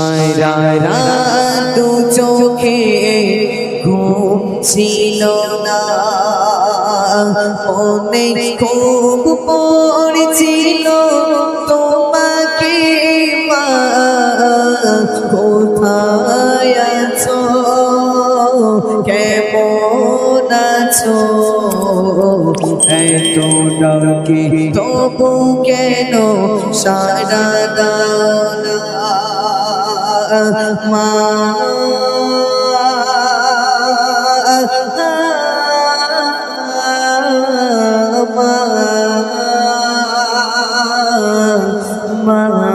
সারা দু চোখে ঘুম ছিল না। মনে খুব পড়ছিল তোমাকে মা। কোথায় আছো? কেমন আছো? এত ডাকে তবু কেন সারা দাও না? মা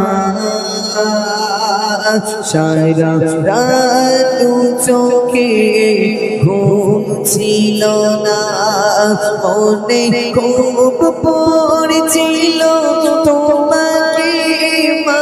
সারা রাত চোখে ঘুম ছিল না। মনে খুব পড়ছিল তোমাকে মা।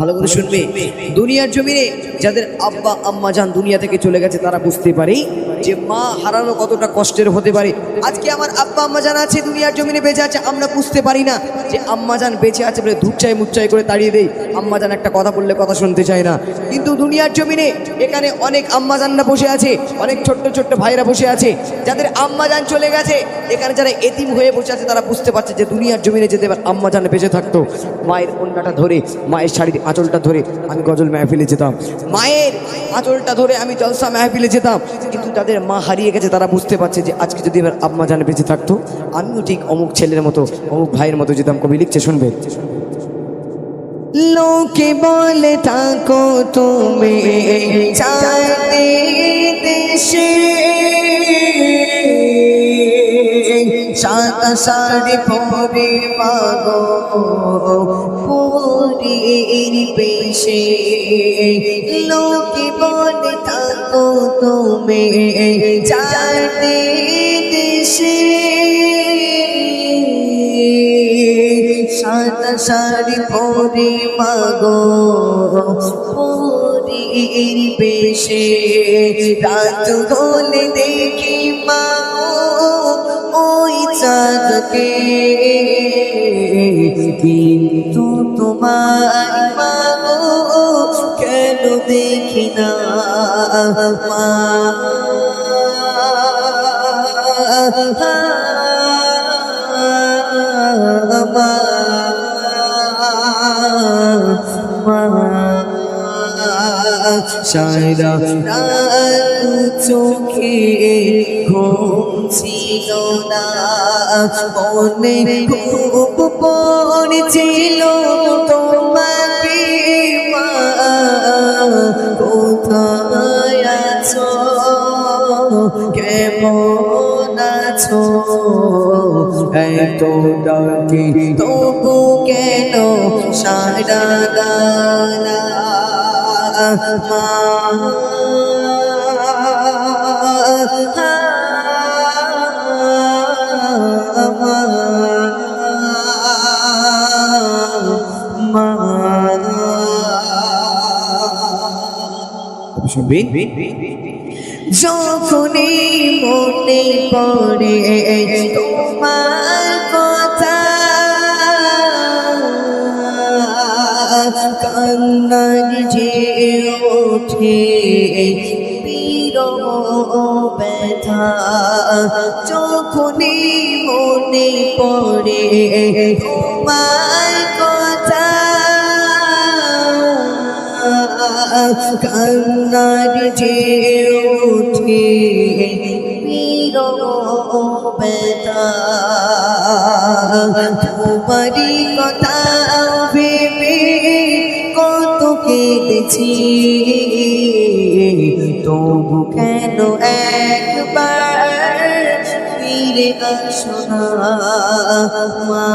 ভালো করে শুনবে। দুনিয়ার জমিনে যাদের আব্বা, আম্মা যান দুনিয়া থেকে চলে গেছে, তারা বুঝতে পারে যে মা হারানো কতটা কষ্টের হতে পারে। আজকে আমার আব্বা, আম্মা জান আছে, দুনিয়ার জমিনে বেঁচে আছে, আমরা বুঝতে পারি না যে আম্মা যান বেঁচে আছে বলে ধুচ্চাই মুচ্চাই করে তাড়িয়ে দেই আম্মা যান একটা কথা বললে কথা শুনতে চায় না। কিন্তু দুনিয়ার জমিনে এখানে অনেক আম্মা জানরা বসে আছে, অনেক ছোট্ট ছোট্ট ভাইরা বসে আছে। যাদের আম্মা যান চলে গেছে, এখানে যারা এতিম হয়ে বসে আছে, তারা বুঝতে পারছে যে দুনিয়ার জমিনে যেতে আম্মা জান বেঁচে থাকতো। মায়ের অন্যটা ধরে, মায়ের শাড়ির আঁচলটা ধরে আমি গজল মেহফিলে যেতাম। মায়ের আঁচলটা ধরে আমি জলসা মেহফিলে যেতাম। কিন্তু যাদের মা হারিয়ে গেছে, তারা বুঝতে পারছে যে আজকে যদি এবার আম্মা জান বেঁচে থাকতো, আমিও ঠিক অমুক ছেলের মতো, অমুক ভাইয়ের মতো যেতাম। কবি লিখছে, শুনবে? লোকে বলে, থাকো তুমি চাইতে দেশে। সাদা শাড়ি পরে পুরীর পেশে লোকে বলে, থাকো তুমি চাইতে দেশে সাদা শাড়ি পরে মাগো পরীর বেশে। রাত হলে দেখি মাগো চাঁদকে কিন্তু তোমার মাগো কেন দেখি না? মা। সারা রাত চোখে ঘুম ছিল না। মনে খুব পড়ছিল তোমাকে মা। কোথায় আছো? কেমন আছো? এত ডাকে তবু কেন সারা শুনবি যখনই মনে পড়ে তোমার ব্যথা যখনই মনে পড়ে তোমার কথা কান্নার যে বেতা তোমারই কথা ভেবে কত কেঁদেছি। তবু কেন একবার ফিরে আসো না মা?